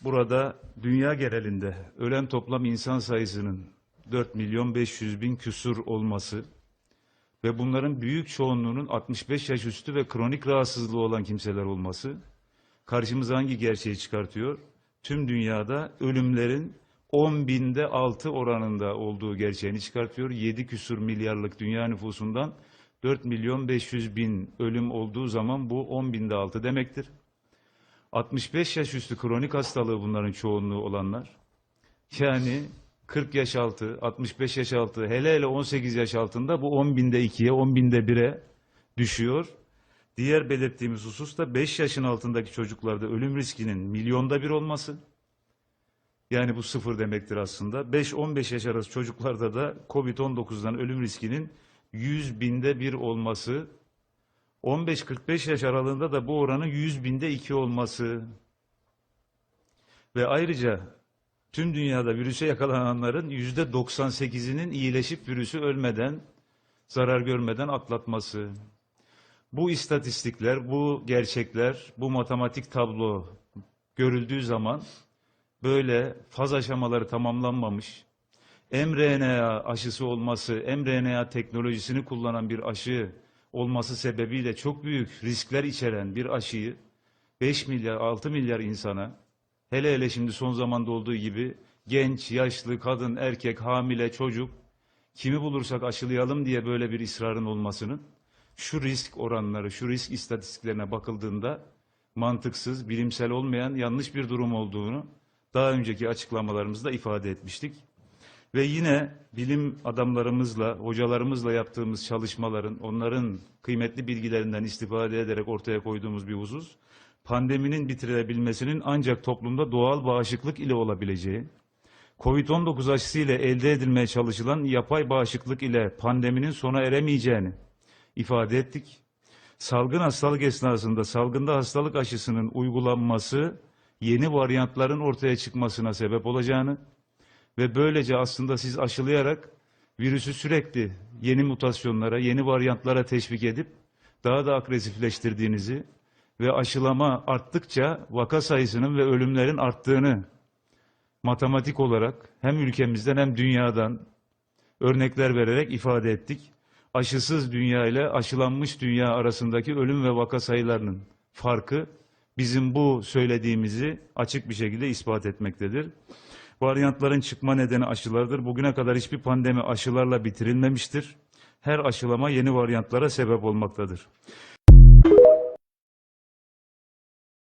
burada dünya genelinde ölen toplam insan sayısının 4 milyon 500 bin küsur olması ve bunların büyük çoğunluğunun 65 yaş üstü ve kronik rahatsızlığı olan kimseler olması karşımıza hangi gerçeği çıkartıyor? Tüm dünyada ölümlerin 10 binde 6 oranında olduğu gerçeğini çıkartıyor. 7 küsur milyarlık dünya nüfusundan 4 milyon 500 bin ölüm olduğu zaman bu 10 binde 6 demektir. 65 yaş üstü kronik hastalığı bunların çoğunluğu olanlar. Yani 40 yaş altı, 65 yaş altı, hele hele 18 yaş altında bu 10 binde 2'ye, 10 binde 1'e düşüyor. Diğer belirttiğimiz husus da 5 yaşın altındaki çocuklarda ölüm riskinin milyonda bir olması. Yani bu sıfır demektir aslında. 5-15 yaş arası çocuklarda da COVID-19'dan ölüm riskinin 100 binde bir olması. 15-45 yaş aralığında da bu oranın 100 binde 2 olması. Ve ayrıca tüm dünyada virüse yakalananların yüzde 98'inin iyileşip virüsü ölmeden, zarar görmeden atlatması. Bu istatistikler, bu gerçekler, bu matematik tablo görüldüğü zaman böyle faz aşamaları tamamlanmamış, mRNA aşısı olması, mRNA teknolojisini kullanan bir aşı olması sebebiyle çok büyük riskler içeren bir aşıyı 5 milyar, 6 milyar insana, hele hele şimdi son zamanda olduğu gibi genç, yaşlı, kadın, erkek, hamile, çocuk, kimi bulursak aşılayalım diye böyle bir ısrarın olmasının şu risk oranları, şu risk istatistiklerine bakıldığında mantıksız, bilimsel olmayan yanlış bir durum olduğunu daha önceki açıklamalarımızda ifade etmiştik. Ve yine bilim adamlarımızla, hocalarımızla yaptığımız çalışmaların, onların kıymetli bilgilerinden istifade ederek ortaya koyduğumuz bir husus, pandeminin bitirilebilmesinin ancak toplumda doğal bağışıklık ile olabileceği, COVID-19 aşısı ile elde edilmeye çalışılan yapay bağışıklık ile pandeminin sona eremeyeceğini ifade ettik. Salgın hastalık esnasında salgında hastalık aşısının uygulanması yeni varyantların ortaya çıkmasına sebep olacağını ve böylece aslında siz aşılayarak virüsü sürekli yeni mutasyonlara, yeni varyantlara teşvik edip daha da agresifleştirdiğinizi ve aşılama arttıkça vaka sayısının ve ölümlerin arttığını matematik olarak hem ülkemizden hem dünyadan örnekler vererek ifade ettik. Aşısız dünya ile aşılanmış dünya arasındaki ölüm ve vaka sayılarının farkı bizim bu söylediğimizi açık bir şekilde ispat etmektedir. Varyantların çıkma nedeni aşılardır. Bugüne kadar hiçbir pandemi aşılarla bitirilmemiştir. Her aşılama yeni varyantlara sebep olmaktadır.